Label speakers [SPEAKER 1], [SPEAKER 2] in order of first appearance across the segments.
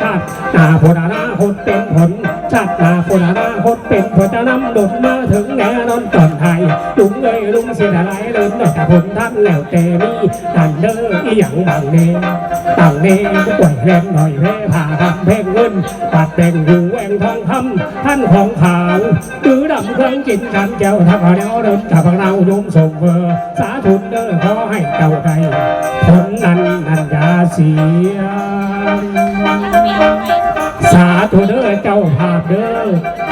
[SPEAKER 1] ชาตินาโพนานาคตเป็นผล ชาตินาโพนานาคตเป็นผลจะนำดุลมาถึงแน่นอนตอนไทยลุงเอ้ยลุงเสียดายเริ่มดอกแต่ผลท่านแล้วแต่มีดันเด้ออีหยังบางเน่ต่างเนก็ป่วยแรงหน่อยแพ้ผ่าคำเพ่งเงินปัดแต่งหูแหวงทองคำท่านของขาวหรือดำเครื่องกินกันแก้วทักเอาแล้วเดินกับเราโยมส่งเบอร์สาธุเด้อขอให้เจ้าใดผลนั้นนันยาเสีย สาธุเด้อเจ้าภาพเด้อ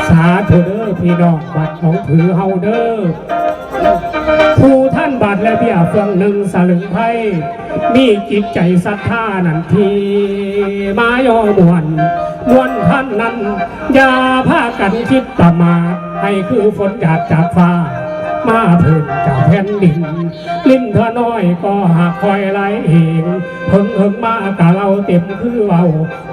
[SPEAKER 1] สาธุเด้อพี่น้องบัดของผือเฮาเด้อผู้ท่านบาดและเบี้ยเฟืองหนึ่งสลึงไพ่มีจิตใจศรัทธานันทีมายอมวนมวนท่านนั้นอย่าพากันคิดประมาทให้คือฝนหยาดจากฟ้า มาพิ่นจากแผ่นดิน ลิ้นเธอน้อยก็หากคอยไหลเองเพิ่งเพิ่งมากะเราเต็มคือเบา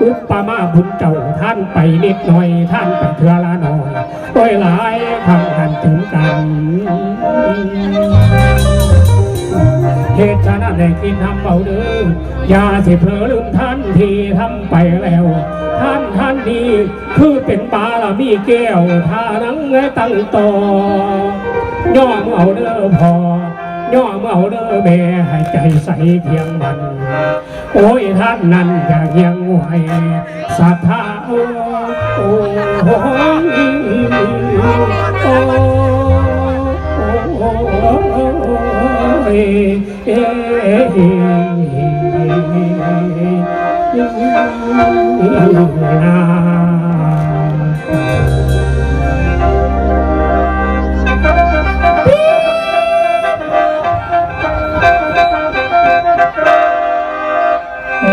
[SPEAKER 1] อุปปามาบุญเจ้าท่านไปนิดหน่อย ท่านไปเทือละหน่อยโอ้ยหลายคำกันถึงกันเหตุฉะนั้นได้กินทำเบาเด้ออย่าสิเผลอลืมท่านที่ทำไปแล้วท่านท่านนี้คือเป็นปาละมีแก้วทานังไงตั้งต่อ ย่อมเอาเด้อพอย่อมเอาเด้อแม่ให้ใจใสเพียงมัน โอ้ยท่านนั้นอยากยังไหวศรัทธาโอ้โอ้โอ้โอ้ย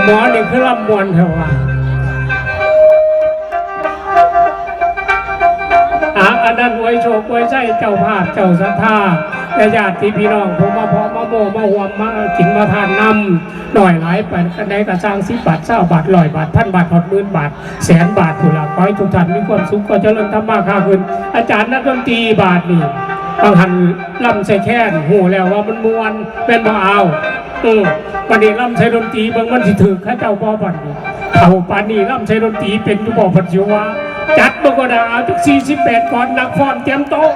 [SPEAKER 1] หมอนี่คือลำมวนเถอะวะอาอันนั้นไว้โชคไว้ใช่เจ้าภาพเจ้าศรัทธาและญาติพี่น้องผมมาพอมาโมมาหวมมากินมาทานนำหน่อยหลายไปกันได้กระสร้างสิบบาทเศร้าบาทลอยบาทพันบาทหดหมื่นบาท แสนบาทผู้ละขอให้ทุกท่านมีความสุขก็เจริญธรรมะค่าขึ้นอาจารย์นักดนตรีบาทนี่ บางหันล่ำใส่แค้นหูแล้วว่ามันมวนเป็นบ่เอาเออปานนี้ล่ำใช้ดนตรีเบิ่งมันสิถือข้าเจ้าบ่บัดนี้เขาปานนี้ล่ำใช้ดนตรีเป็นอยู่บ่พัดสิวะจัดบ่ก็ได้เอาทุก48ก่อนนักฟ้อนเตรียมโต๊ะ